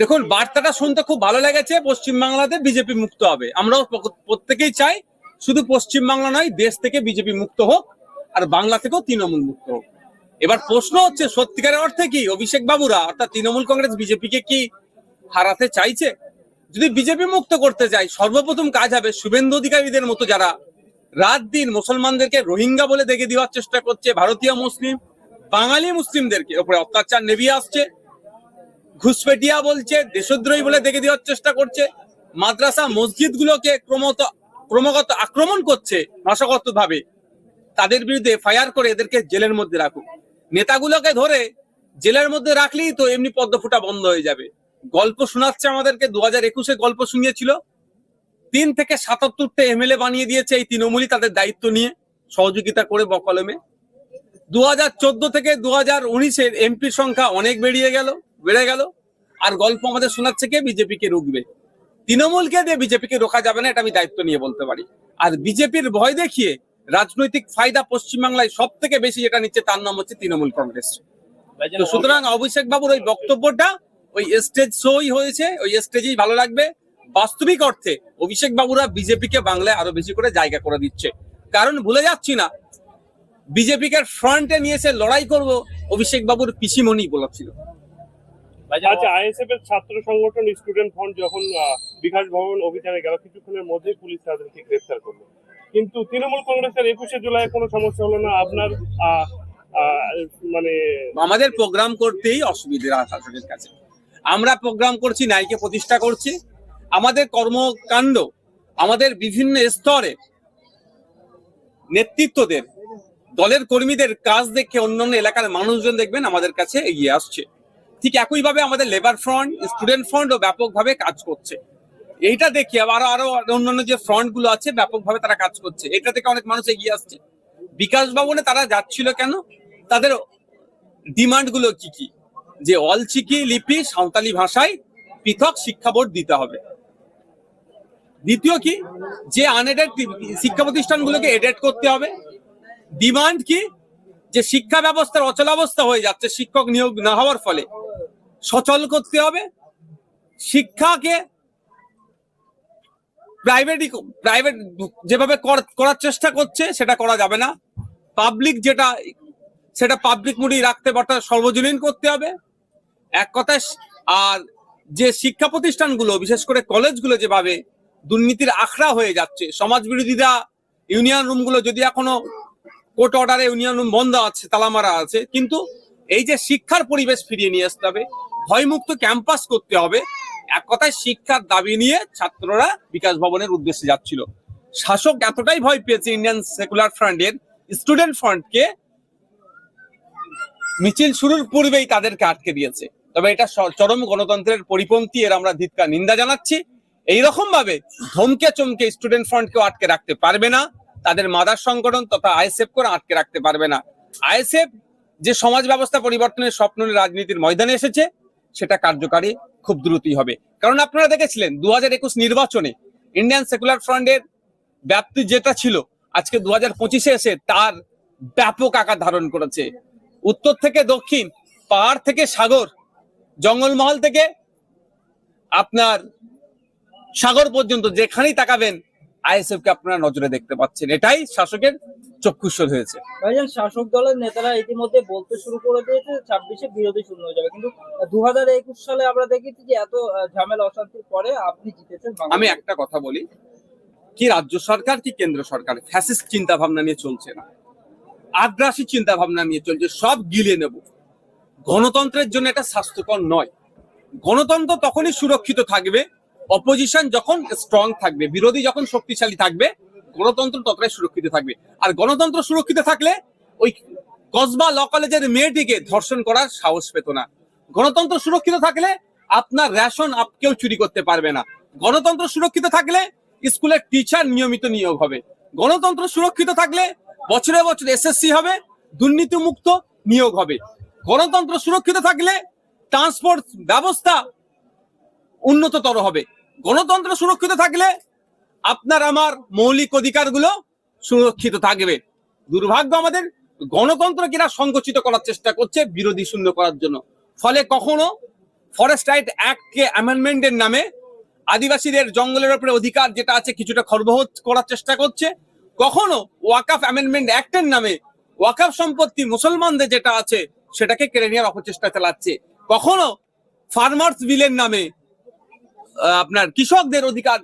দেখুন, বার্তাটা শুনতে খুব ভালো লেগেছে পশ্চিমবাংলাতে বিজেপি মুক্ত হবে। আমরাও প্রত্যেকেই চাই শুধু পশ্চিমবাংলা নয়, দেশ থেকে বিজেপি মুক্ত হোক, আর বাংলা থেকেও তৃণমূল মুক্ত হোক। এবার প্রশ্ন হচ্ছে, সত্যিকারের অর্থে কি? অভিষেক বাবুরা, অর্থাৎ তৃণমূল কংগ্রেস বিজেপিকে কি হারাতে চাইছে? যদি বিজেপি মুক্ত করতে চাই সর্বপ্রথম কাজ হবে শুভেন্দু অধিকারীদের মতো যারা রাত দিন মুসলমানদেরকে রোহিঙ্গা বলে দেখে দেওয়ার চেষ্টা করছে, ভারতীয় মুসলিম, বাঙালি মুসলিমদেরকে। ওপরে অত্যাচার নেভিয়ে আসছে ঘুষপেটিয়া বলছে, দেশদ্রোহী বলে দেখে দেওয়ার চেষ্টা করছে। মাদ্রাসা মসজিদ গুলোকে ক্রমত, ক্রমাগত আক্রমণ করছে ভাষাগত ভাবে তাদের বিরুদ্ধে ফায়ার করে এদেরকে জেলের মধ্যে রাখুক। নেতাগুলোকে ধরে জেলের মধ্যে রাখলেই তো এমনি পদ্মফুটা বন্ধ হয়ে যাবে। গল্প শোনাচ্ছে আমাদেরকে দু হাজার একুশে গল্প শুনিয়েছিল। তিন থেকে সাতাত্তরটা এমএলএ বানিয়ে দিয়েছে এই তৃণমূলই তাদের দায়িত্ব নিয়ে, সহযোগিতা করে বকলমে। দু হাজার চোদ্দ থেকে দু হাজার উনিশের এমপির সংখ্যা অনেক বেরিয়ে গেল। বেড়ে গেল। আর গল্প আমাদের শোনাচ্ছে কে? বিজেপিকে রুখবে। তৃণমূলকে দিয়ে বিজেপিকে রোখা যাবে না, এটা আমি দায়িত্ব নিয়ে বলতে পারি। আর বিজেপির ভয় দেখিয়ে রাজনৈতিক ফায়দা পশ্চিমবাংলায় সব থেকে বেশি যেটা নিচ্ছে, তার নাম হচ্ছে তৃণমূল কংগ্রেস। তো সুতরাং অভিষেক বাবুর ওই বক্তব্যটা ওই স্টেজ শোই হয়েছে, ওই স্টেজেই ভালো লাগবে। বাস্তবিক অর্থে অভিষেক বাবুরা বিজেপিকে বাংলায় আরও বেশি করে জায়গা করে দিচ্ছে। কারণ ভুলে যাচ্ছি না বিজেপি বিজেপিকে ফ্রন্টে নিয়ে এসে লড়াই করব অভিষেক বাবুর পিসিমণি বলেছিল। আচ্ছা আইএসএফ এর ছাত্র সংগঠন স্টুডেন্ট ফ্রন্ট যখন আহ, বিকাশ ভবন অভিযানে গেল কিছুক্ষণের মধ্যেই পুলিশ তাদেরকে গ্রেফতার করল। কিন্তু তৃণমূল কংগ্রেসের একুশে জুলাই কোনো সমস্যা হলো না আপনার মানে আমাদের প্রোগ্রাম করতেই অসুবিধা শাসকের কাছে। আমরা প্রোগ্রাম করছি নাইকে প্রতিষ্ঠা করছি। আমাদের কর্মকাণ্ড আমাদের বিভিন্ন স্তরে নেতৃত্বদের দলের কর্মীদের কাজ দেখে অন্যান্য এলাকার মানুষজন দেখবেন আমাদের কাছে এগিয়ে আসছে। ঠিক একইভাবে আমাদের লেবার ফ্রন্ট স্টুডেন্ট ফ্রন্ট ফ্রন্টও ব্যাপকভাবে কাজ করছে। এইটা দেখি আবার আরও অন্যান্য যে ফ্রন্টগুলো আছে, ব্যাপকভাবে তারা কাজ করছে। এটা থেকে অনেক মানুষ এগিয়ে আসছে। বিকাশ ভবনে তারা যাচ্ছিল কেন? তাদের ডিমান্ডগুলো কি কি? যে অলচিকি লিপি সাঁওতালি ভাষায় পৃথক শিক্ষা বোর্ড দিতে হবে। দ্বিতীয় কি? যে আনএডেড শিক্ষা প্রতিষ্ঠানগুলোকে এডেড করতে হবে। ডিমান্ড কি? যে শিক্ষা ব্যবস্থার অচলাবস্থা হয়ে যাচ্ছে, শিক্ষক নিয়োগ না হওয়ার ফলে। সচল করতে হবে। শিক্ষাকে প্রাইভেট প্রাইভেট যেভাবে কর- করার চেষ্টা করছে, সেটা করা যাবে না। পাবলিক যেটা, সেটা পাবলিক মুডি রাখতে অর্থাৎ সর্বজনীন করতে হবে। এক কথায় আর যে শিক্ষা প্রতিষ্ঠানগুলো, বিশেষ করে কলেজগুলো যেভাবে দুর্নীতির আখড়া হয়ে যাচ্ছে সমাজ বিরোধীরা ইউনিয়ন রুমগুলো যদি এখনও কোর্ট অর্ডারে ইউনিয়ন রুম বন্ধ আছে তালামারা আছে, কিন্তু এই যে শিক্ষার পরিবেশ ফিরিয়ে নিয়ে আসতে হবে, ভয়মুক্ত ক্যাম্পাস করতে হবে। এক কথায় শিক্ষার দাবি নিয়ে ছাত্ররা বিকাশ ভবনের উদ্দেশ্যে যাচ্ছিল। শাসক এতটাই ভয় পেয়েছে ইন্ডিয়ান সেকুলার ফ্রন্টের স্টুডেন্ট ফ্রন্টকে মিছিল শুরুর পূর্বেই তাদেরকে আটকে দিয়েছে। তবে এটা চরম গণতন্ত্রের পরিপন্থী এর আমরা ধিৎকার নিন্দা জানাচ্ছি। এইরকম ভাবে ধমকে চমকে স্টুডেন্ট ফ্রন্টকেও আটকে রাখতে পারবে না। তাদের মাদার সংগঠন তথা আইএসএফ করে আটকে রাখতে পারবে না। আইএসএফ যে সমাজ ব্যবস্থা পরিবর্তনের স্বপ্ন রাজনীতির ময়দানে এসেছে, সেটা কার্যকারী খুব দ্রুতই হবে। কারণ আপনারা দেখেছিলেন দু একুশ নির্বাচনে ইন্ডিয়ান সেকুলার ফ্রন্টের ব্যাপ্তি যেটা ছিল, আজকে দু হাজার পঁচিশে এসে তার ব্যাপক আকার ধারণ করেছে। উত্তর থেকে দক্ষিণ, পাহাড় থেকে সাগর, জঙ্গলমহল থেকে আপনার সাগর পর্যন্ত যেখানেই তাকাবেন আইএসএফ কে আপনারা নজরে দেখতে পাচ্ছেন। এটাই শাসকের চক্ষুস্বর হয়েছে। ভাইজান শাসক দলের নেতারা ইতিমধ্যে বলতে শুরু করে দিয়েছে ছাব্বিশে বিরোধী শূন্য হয়ে যাবে। কিন্তু দু হাজার একুশ সালে আমরা দেখেছি যে এত ঝামেলা অশান্তির পরে আপনি জিতেছেন আমি একটা কথা বলি কি রাজ্য সরকার কি কেন্দ্র সরকার? ফ্যাসিস্ট চিন্তা ভাবনা নিয়ে চলছে না। আগ্রাসী চিন্তা ভাবনা নিয়ে চলছে সব গিলে নেব। গণতন্ত্রের জন্য এটা স্বাস্থ্যকর নয়। গণতন্ত্র তখনই সুরক্ষিত থাকবে অপোজিশন যখন স্ট্রং থাকবে বিরোধী যখন শক্তিশালী থাকবে গণতন্ত্র ততটাই সুরক্ষিত থাকবে। আর গণতন্ত্র সুরক্ষিত থাকলে ওই কসবা ল কলেজের মেয়েটিকে ধর্ষণ করার সাহস পেত না। গণতন্ত্র সুরক্ষিত থাকলে আপনার রেশন আপ কেউ চুরি করতে পারবে না। গণতন্ত্র সুরক্ষিত থাকলে স্কুলের টিচার নিয়মিত নিয়োগ হবে। গণতন্ত্র সুরক্ষিত থাকলে বছরে বছর এসএসসি হবে দুর্নীতি মুক্ত নিয়োগ হবে। গণতন্ত্র সুরক্ষিত থাকলে ট্রান্সপোর্ট ব্যবস্থা উন্নততর হবে। গণতন্ত্র সুরক্ষিত থাকলে আপনার আমার মৌলিক অধিকারগুলো সুরক্ষিত থাকবে। দুর্ভাগ্য আমাদের গণতন্ত্র কিনা সংকুচিত করার চেষ্টা করছে বিরোধী শূন্য করার জন্য। ফলে কখনো ফরেস্ট রাইট অ্যাক্টকে অ্যামেন্ডমেন্টের নামে আদিবাসীদের জঙ্গলের উপরে অধিকার যেটা আছে কিছুটা খর্বহ করার চেষ্টা করছে। কখনো ওয়াকাফ অ্যামেন্ডমেন্ট অ্যাক্টের নামে ওয়াকাফ সম্পত্তি মুসলমানদের যেটা আছে সেটাকে কেড়ে নেওয়ার অপচেষ্টা চালাচ্ছে। কখনো ফার্মার্স বিলের নামে আপনার কৃষকদের অধিকার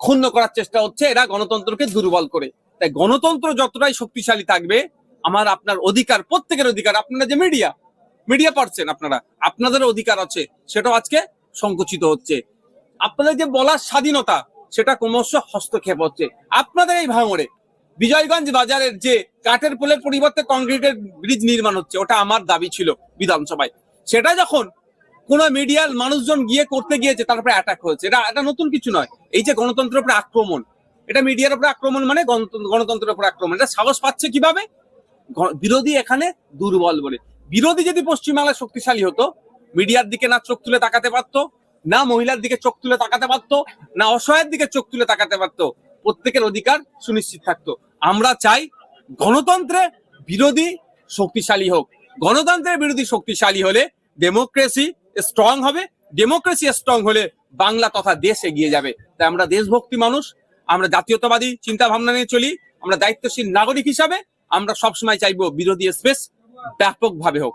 ক্ষুণ্ণ করার চেষ্টা হচ্ছে, এরা গণতন্ত্রকে দুর্বল করে। তাই গণতন্ত্র যতটাই শক্তিশালী থাকবে, আমার আপনার অধিকার, প্রত্যেকের অধিকার, আপনারা যে মিডিয়া মিডিয়া পারছেন আপনারা আপনাদের অধিকার আছে, সেটাও আজকে সংকুচিত হচ্ছে। আপনাদের যে বলার স্বাধীনতা, সেটা ক্রমশ হস্তক্ষেপ হচ্ছে। আপনাদের এই ভাঙড়ে, বিজয়গঞ্জ বাজারের যে কাঠের পোলের পরিবর্তে কংক্রিটের ব্রিজ নির্মাণ হচ্ছে, ওটা আমার দাবি ছিল বিধানসভায়। সেটা যখন কোন মিডিয়ার মানুষজন গিয়ে করতে গিয়েছে তারপরে অ্যাটাক হয়েছে। এটা এটা নতুন কিছু নয়। এই যে গণতন্ত্রের উপরে আক্রমণ, এটা মিডিয়ার উপরে আক্রমণ মানে গণতন্ত্রের উপরে আক্রমণ। এটা সাহস পাচ্ছে কীভাবে? বিরোধী এখানে দুর্বল বলে। বিরোধী যদি পশ্চিমবাংলায় শক্তিশালী হতো, মিডিয়ার দিকে না চোখ তুলে তাকাতে পারতো, না মহিলার দিকে চোখ তুলে তাকাতে পারতো, না অসহায়ের দিকে চোখ তুলে তাকাতে পারতো, প্রত্যেকের অধিকার সুনিশ্চিত থাকতো। আমরা চাই গণতন্ত্রে বিরোধী শক্তিশালী হোক। গণতন্ত্রের বিরোধী শক্তিশালী হলে ডেমোক্রেসি স্ট্রং হবে ডেমোক্রেসি স্ট্রং হলে বাংলা তথা দেশ এগিয়ে যাবে। তাই আমরা দেশভক্তি মানুষ আমরা জাতীয়তাবাদী চিন্তা ভাবনা নিয়ে চলি আমরা দায়িত্বশীল নাগরিক হিসাবে আমরা সবসময় চাইব বিরোধী স্পেস ব্যাপকভাবে হোক।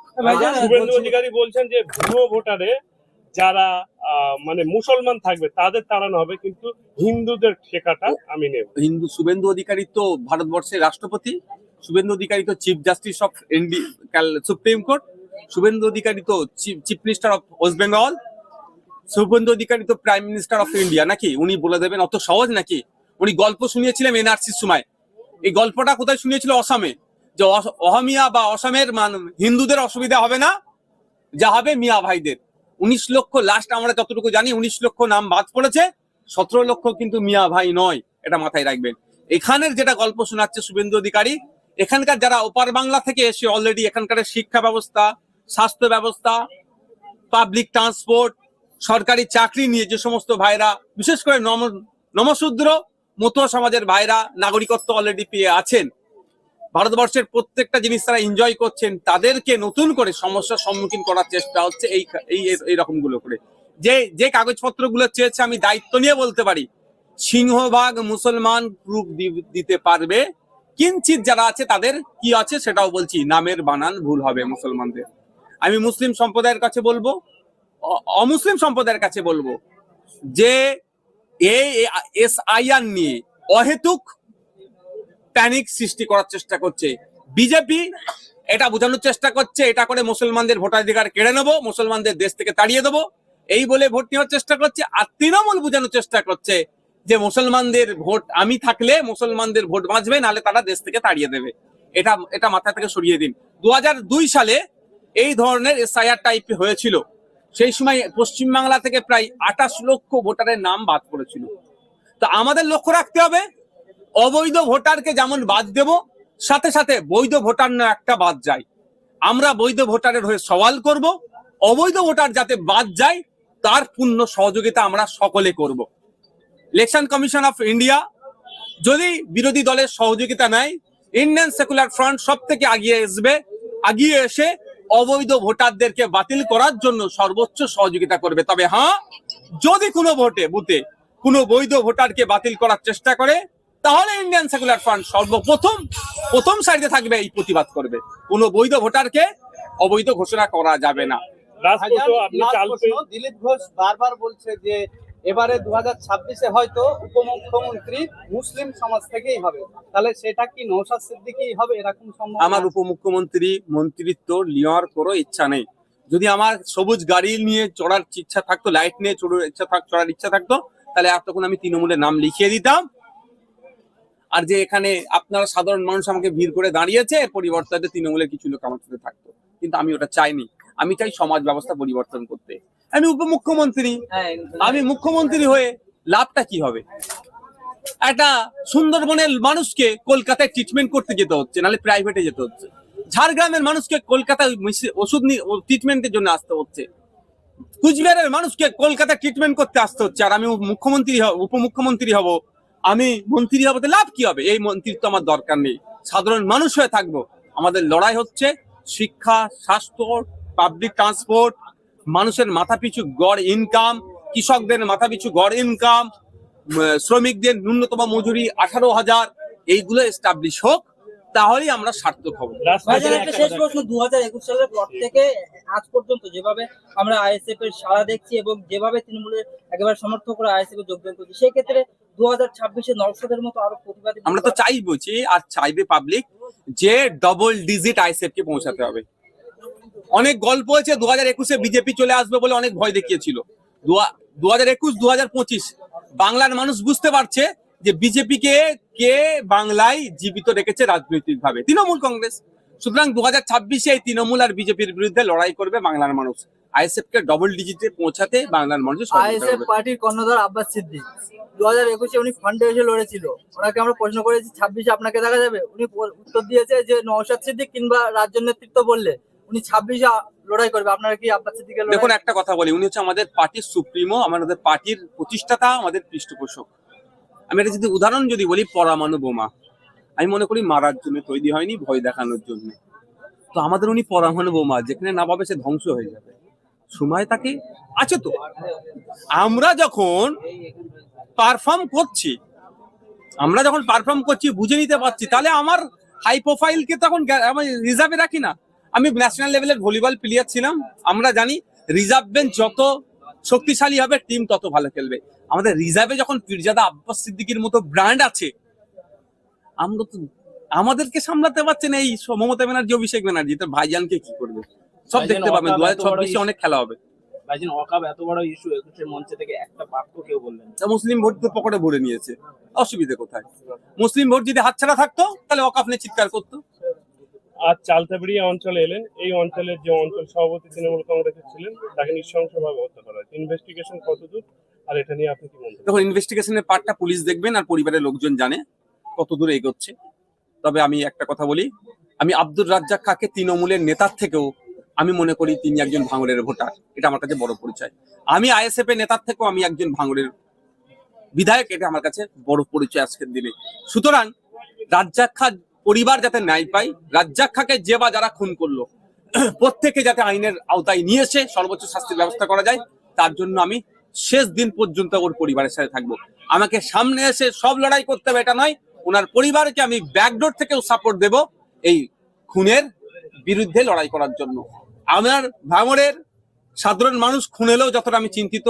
শুভেন্দু অধিকারী বলছেন যে ভুয়ো ভোটারে যারা আহ, মানে মুসলমান থাকবে তাদের তাড়ানো হবে কিন্তু হিন্দুদের শেখাটা আমি নেব। হিন্দু শুভেন্দু অধিকারী তো ভারতবর্ষের রাষ্ট্রপতি শুভেন্দু অধিকারী তো chief justice of India supreme court Suvendu Adhikari তো chief minister of West Bengal Suvendu Adhikari তো প্রাইম মিনিস্টার অফ ইন্ডিয়া নাকি? উনি বলে দেবেন, অত সহজ নাকি? উনি গল্প শুনিয়েছিলেন এনআরসির সময়। এই গল্পটা কোথায় শুনিয়েছিল? অসমে। যে অহমিয়া বা অসমের মান হিন্দুদের অসুবিধা হবে না? যা হবে মিয়া ভাইদের। উনিশ লক্ষ লাস্ট আমরা যতটুকু জানি, উনিশ লক্ষ নাম বাদ পড়েছে। সতেরো লক্ষ কিন্তু মিয়া ভাই নয়, এটা মাথায় রাখবেন। এখানের যেটা গল্প শোনাচ্ছে শুভেন্দু অধিকারী, এখানকার যারা ওপার বাংলা থেকে এসে অলরেডি এখানকার শিক্ষা ব্যবস্থা স্বাস্থ্য ব্যবস্থা পাবলিক ট্রান্সপোর্ট সরকারি চাকরি নিয়ে যে সমস্ত ভাইরা, বিশেষ করে নম, নমশূদ্র মতুয়া সমাজের ভাইরা, নাগরিকত্ব অলরেডি পেয়ে আছেন। ভারতবর্ষের প্রত্যেকটা জিনিস তারা এনজয় করছেন, তাদেরকে নতুন করে সমস্যার সম্মুখীন করার চেষ্টা হচ্ছে এই এই এই রকমগুলো করে। যে যে কাগজপত্রগুলো চেয়েছে আমি দায়িত্ব নিয়ে বলতে পারি, সিংহভাগ মুসলমান প্রুফ দিতে পারবে, কিঞ্চিত যারা আছে তাদের কি আছে সেটাও বলছি, নামের বানান ভুল হবে মুসলমানদের। আমি মুসলিম সম্প্রদায়ের কাছে বলব অমুসলিম সম্প্রদায়ের কাছে বলব যে এই এস আইআর নিয়ে অহেতুক প্যানিক সৃষ্টি করার চেষ্টা করছে। বিজেপি এটা বোঝানোর চেষ্টা করছে, এটা করে মুসলমানদের ভোটাধিকার কেড়ে নেব, মুসলমানদের দেশ থেকে তাড়িয়ে দেবো। এই বলে ভোট নেওয়ার চেষ্টা করছে আর তৃণমূল বোঝানোর চেষ্টা করছে যে মুসলমানদের ভোট আমি থাকলে মুসলমানদের ভোট বাঁচবে, নাহলে তারা দেশ থেকে তাড়িয়ে দেবে। এটা এটা মাথা থেকে সরিয়ে দিন। দু হাজার দুই সালে এই ধরনের এসআইআর টাইপ হয়েছিল। সেই সময় পশ্চিমবাংলা থেকে প্রায় আঠাশ লক্ষ ভোটারের নাম বাদ পড়েছিল। তো আমাদের লক্ষ্য রাখতে হবে, অবৈধ ভোটারকে যেমন বাদ দেব, সাথে সাথে বৈধ ভোটার না একটা বাদ যায়। আমরা বৈধ ভোটারের হয়ে সওয়াল করব, অবৈধ ভোটার যাতে বাদ যায়, তার পূর্ণ সহযোগিতা আমরা সকলে করব। ইলেকশন কমিশন অফ ইন্ডিয়া, যদি বিরোধী দলের সহযোগিতা নেয়, ইন্ডিয়ান সেকুলার ফ্রন্ট সব থেকে আগিয়ে আসবে, আগিয়ে এসে অবৈধ ভোটারদেরকে বাতিল করার জন্য সর্বোচ্চ সহযোগিতা করবে। তবে হ্যাঁ যদি কোনো ভোটে বুথে কোনো বৈধ ভোটারকে বাতিল করার চেষ্টা করে তাহলে ইন্ডিয়ান সেকুলার ফ্রন্ট সর্বপ্রথম প্রথম সারিতে থাকবে এই প্রতিবাদ করবে। কোনো বৈধ ভোটারকে অবৈধ ঘোষণা করা যাবে না। দিলীপ ঘোষ বারবার বলছে যে এবারে দু হাজার ছাব্বিশে হয়তো উপমুখ্যমন্ত্রী মুসলিম সমাজ থেকেই হবে। তাহলে সেটা কি নৌসাদ সিদ্দিকী হবে এরকম সম্ভব আমার উপমুখ্যমন্ত্রী মন্ত্রিত্ব নেওয়ার কোনো ইচ্ছা নেই। যদি আমার সবুজ গাড়ি নিয়ে চড়ার ইচ্ছা থাকতো, লাইট নিয়ে চড়ার ইচ্ছা থাক, চড়ার ইচ্ছা থাকতো, তাহলে এতক্ষণ আমি তৃণমূলের নাম লিখিয়ে দিতাম। আর যে এখানে আপনারা সাধারণ মানুষ আমাকে ভিড় করে দাঁড়িয়েছে পরিবর্তে তৃণমূলের কিছু লোক আমার সাথে থাকতো। কিন্তু আমি ওটা চাইনি। আমি চাই সমাজ ব্যবস্থা পরিবর্তন করতে। আমি উপমুখ্যমন্ত্রী। হ্যাঁ আমি মুখ্যমন্ত্রী হয়ে লাভটা কি হবে? একটা সুন্দরবনের মানুষকে কলকাতায় ট্রিটমেন্ট করতে যেতে হচ্ছে নাহলে প্রাইভেটে যেতে হচ্ছে। ঝাড়গ্রামের মানুষকে কলকাতায় ওষুধ ট্রিটমেন্টের জন্য আসতে হচ্ছে। কুচবিহারের মানুষকে কলকাতায় ট্রিটমেন্ট করতে আসতে হচ্ছে আর আমি মুখ্যমন্ত্রী হব উপমুখ্যমন্ত্রী হব আমি মন্ত্রী হব লাভ কি হবে? এই মন্ত্রিত্ব আমার দরকার নেই। সাধারণ মানুষ হয়ে থাকব। আমাদের লড়াই হচ্ছে শিক্ষা স্বাস্থ্য পাবলিক ট্রান্সপোর্ট মানুষের মাথা পিছু গড় ইনকাম কৃষকদের মাথা পিছু গড় ইনকাম শ্রমিকদের ন্যূনতম মজুরি আঠারো হাজার এইগুলো এস্টাবলিশ হোক তাহলেই আমরা সার্থক হব। শেষ প্রশ্ন দু হাজার একুশ সালের পর থেকে আজ পর্যন্ত যেভাবে আমরা আইএসএফ এর সাড়া দেখছি এবং যেভাবে তৃণমূলের একেবারে সমর্থকরা আইএসএফ এ যোগদান করছে সেই ক্ষেত্রে দু হাজার ছাব্বিশে নরসদের মতো আরও প্রতিবাদী আমরা তো চাইব যে আর চাইবে পাবলিক যে ডবল ডিজিট আইসেফ কে পৌঁছাতে হবে। অনেক গল্প হয়েছে, দু হাজার একুশে বিজেপি চলে আসবে বলে অনেক ভয় দেখিয়েছিল। দু হাজার একুশ, দু হাজার পঁচিশ, বাংলার মানুষ বুঝতে পারছে যে বিজেপি কে কে বাংলায় জীবিত রেখেছে রাজনৈতিক ভাবে তৃণমূল কংগ্রেস। সুতরাং দু হাজার ছাব্বিশে এই তৃণমূল আর বিজেপির বিরুদ্ধে লড়াই করবে বাংলার মানুষ। আইএসএফ কে ডবল ডিজিটে পৌঁছাতে বাংলার মানুষ আইএসএফ পার্টির কর্ণধার আব্বাস সিদ্দিক। দু হাজার একুশে উনি ফান্ডে এসে লড়েছিল। ওনাকে আমরা প্রশ্ন করেছি, ছাব্বিশে আপনাকে দেখা যাবে? উনি উত্তর দিয়েছে যে নওশাদ সিদ্দিক কিংবা রাজ্য নেতৃত্ব বললে। উনি ছাব্বিশে লড়াই করবে, আপনারা কি আব্বাস সিদ্দিকের দেখুন, একটা কথা বলি, উনি হচ্ছে আমাদের পার্টির সুপ্রিমো আমাদের পার্টির প্রতিষ্ঠাতা, আমাদের পৃষ্ঠপোষক। আমি এটা যদি উদাহরণ যদি বলি, পরমাণু বোমা। আমি মনে করি মারার জন্য তৈরি হয়নি, ভয় দেখানোর জন্য। তো আমাদের উনি পরমাণু বোমা, যেখানে না পাবে সে ধ্বংস হয়ে যাবে। সময় তাকে আছে তো। আমরা যখন পারফর্ম করছি, আমরা যখন পারফর্ম করছি, বুঝে নিতে পারছি, তাহলে আমার হাই প্রোফাইলকে তখন আমি রিজার্ভে রাখি না। আমি ন্যাশনাল লেভেলের ভলিবল প্লেয়ার ছিলাম। আমরা জানি রিজার্ভ বেঞ্চ যত শক্তিশালী হবে টিম তত ভালো খেলবে। আমাদের রিজার্ভে যখন পীরজাদা আব্বাস সিদ্দিকির মতো ব্র্যান্ড আছে আমরা তো আমাদেরকে সামলাতে পারছেন এই মমতা ব্যানার্জি অভিষেক ব্যানার্জি। তো ভাইজানকে কি করবে? সব দেখতে পাবেন। দু হাজার এত চব্বিশে অনেক খেলা হবে। ভাইজান অকাপ এত বড় ইস্যু একুশের মঞ্চে থেকে একটা বাক্য কেউ বললেন তা মুসলিম ভোট তো পকেটে ভরে নিয়েছে। অসুবিধে কোথায়? মুসলিম ভোট যদি হাতছাড়া থাকতো তাহলে অকাপ নিয়ে চিৎকার করতো। আজ চালতাবেড়িয়া অঞ্চলে এলেন। এই অঞ্চলের যে অঞ্চল সভাপতি তৃণমূল কংগ্রেসের ছিলেন, তাকে নৃশংসভাবে হত্যা করা হয়েছে। ইনভেস্টিগেশন কতদূর আর এটা নিয়ে আপনি কি মন্তব্য দেখুন ইনভেস্টিগেশনের পার্টটা পুলিশ দেখবেন আর পরিবারের লোকজন জানে কত দূরে এগোচ্ছে। তবে আমি একটা কথা বলি, আমি আব্দুর রাজ্জাক খাকে তৃণমূলের নেতার থেকেও আমি মনে করি তিনি একজন ভাঙড়ের ভোটার। এটা আমার কাছে বড় পরিচয়। আমি আইএসএফ এর নেতার থেকেও আমি একজন ভাঙড়ের বিধায়ক, এটা আমার কাছে বড় পরিচয় আজকের দিনে। সুতরাং রাজ্জাক খা পরিবার যাতে ন্যায় পায় রাজ্জাক খাকে যে বা যারা খুন করল, প্রত্যেকে যাতে আইনের আওতায় নিয়ে এসে সর্বোচ্চ শাস্তির ব্যবস্থা করা যায়, তার জন্য আমি শেষ দিন পর্যন্ত ওর পরিবারের সাথে থাকব। আমাকে সামনে এসে সব লড়াই করতে হবে, এটা নয়, ওনার পরিবারকে আমি ব্যাকডোর থেকেও সাপোর্ট দেব এই খুনের বিরুদ্ধে লড়াই করার জন্য। আমার ভাঙড়ের সাধারণ মানুষ খুন হলেও যতটা আমি চিন্তিত,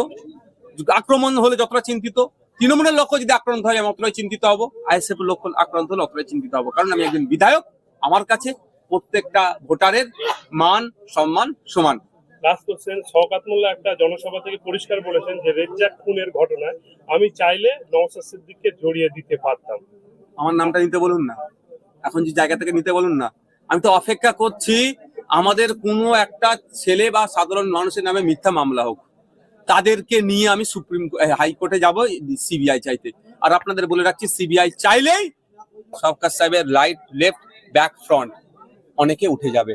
আক্রমণ হলে যতটা চিন্তিত তৃণমূলের লক্ষ্য যদি আক্রান্ত হয় আমি অতটাই চিন্তিত হব। আইএসএফ এর লক্ষ্য আক্রান্ত হলে অতটাই চিন্তিত হব। কারণ আমি একজন বিধায়ক আমার কাছে প্রত্যেকটা ভোটারের মান সম্মান সমান। লাস্ট কোশ্চেন শওকাত মোল্লা একটা জনসভা থেকে পরিষ্কার বলেছেন যে রেজ্জাক খুনের ঘটনায় আমি চাইলে নওশাদ সিদ্দিককে জড়িয়ে দিতে পারতাম। আমার নামটা নিতে বলুন না। এখন যে জায়গা থেকে নিতে বলুন না। আমি তো অপেক্ষা করছি আমাদের কোনো একটা ছেলে বা সাধারণ মানুষের নামে মিথ্যা মামলা হোক। তাদেরকে নিয়ে আমি সুপ্রিম হাইকোর্টে যাব, সিবিআই চাইতে। আর আপনাদের বলে রাখছি, সিবিআই চাইলেই সরকার সাহেবের লাইট লেফট ব্যাক ফ্রন্ট অনেকে উঠে যাবে।